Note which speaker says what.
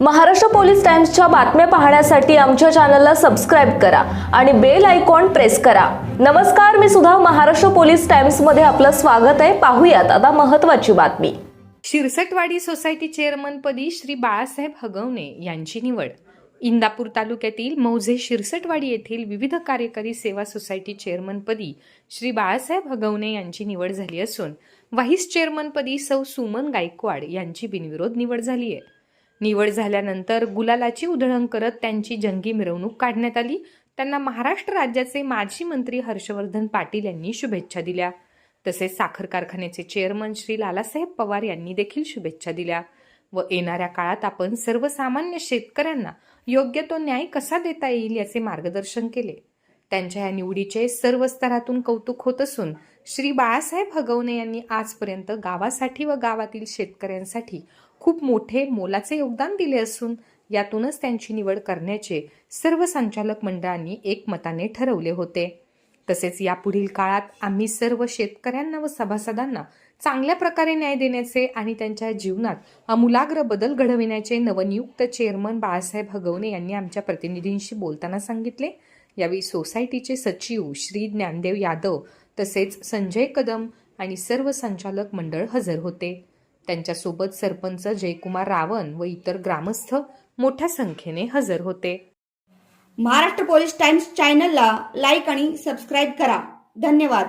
Speaker 1: Maharashtra police टाइम्सच्या बातम्या पाहण्यासाठी आमच्या चॅनलला सबस्क्राईब करा आणि बेल आयकॉन प्रेस करा. नमस्कार मी सुद्धा महाराष्ट्र पोलीस टाइम्समध्ये आपलं स्वागत आहे. पाहूयात आता महत्त्वाची बातमी.
Speaker 2: शिरसटवाडी सोसायटी चेअरमनपदी श्री बाळासाहेब हगवणे यांची निवड. इंदापूर तालुक्यातील मौजे शिरसटवाडी येथील विविध कार्यकारी सेवा सोसायटी चेअरमनपदी श्री बाळासाहेब हगवणे यांची निवड झाली असून व्हाईस चेअरमनपदी सौ सुमन गायकवाड यांची बिनविरोध निवड झाली आहे. निवड झाल्यानंतर गुलालाची उधळण करत त्यांची जंगी मिरवणूक काढण्यात आली. त्यांना महाराष्ट्र राज्याचे माजी मंत्री हर्षवर्धन पाटील यांनी शुभेच्छा दिल्या. तसेच साखर कारखान्याचे चेअरमन श्री लालासाहेब पवार यांनी देखील शुभेच्छा दिल्या. व येणाऱ्या काळात आपण सर्वसामान्य शेतकऱ्यांना योग्य तो न्याय कसा देता येईल याचे मार्गदर्शन केले. त्यांच्या या निवडीचे सर्व स्तरातून कौतुक होत असून श्री बाळासाहेब हगवणे यांनी आजपर्यंत गावासाठी व गावातील शेतकऱ्यांसाठी खूप मोठे मोलाचे योगदान दिले असून यातूनच त्यांची निवड करण्याचे सर्व संचालक मंडळांनी एकमताने ठरवले होते. तसेच यापुढील काळात आम्ही सर्व शेतकऱ्यांना व सभासदांना चांगल्या प्रकारे न्याय देण्याचे आणि त्यांच्या जीवनात आमूलाग्र बदल घडविण्याचे नवनियुक्त चेअरमन बाळासाहेब हगवणे यांनी आमच्या प्रतिनिधींशी बोलताना सांगितले. यावेळी सोसायटीचे सचिव श्री ज्ञानदेव यादव तसेच संजय कदम आणि सर्व संचालक मंडळ हजर होते. त्यांच्यासोबत सरपंच जयकुमार रावण व इतर ग्रामस्थ मोठ्या संख्येने हजर होते.
Speaker 3: महाराष्ट्र पोलीस टाइम्स चॅनलला लाईक आणि सबस्क्राईब करा. धन्यवाद.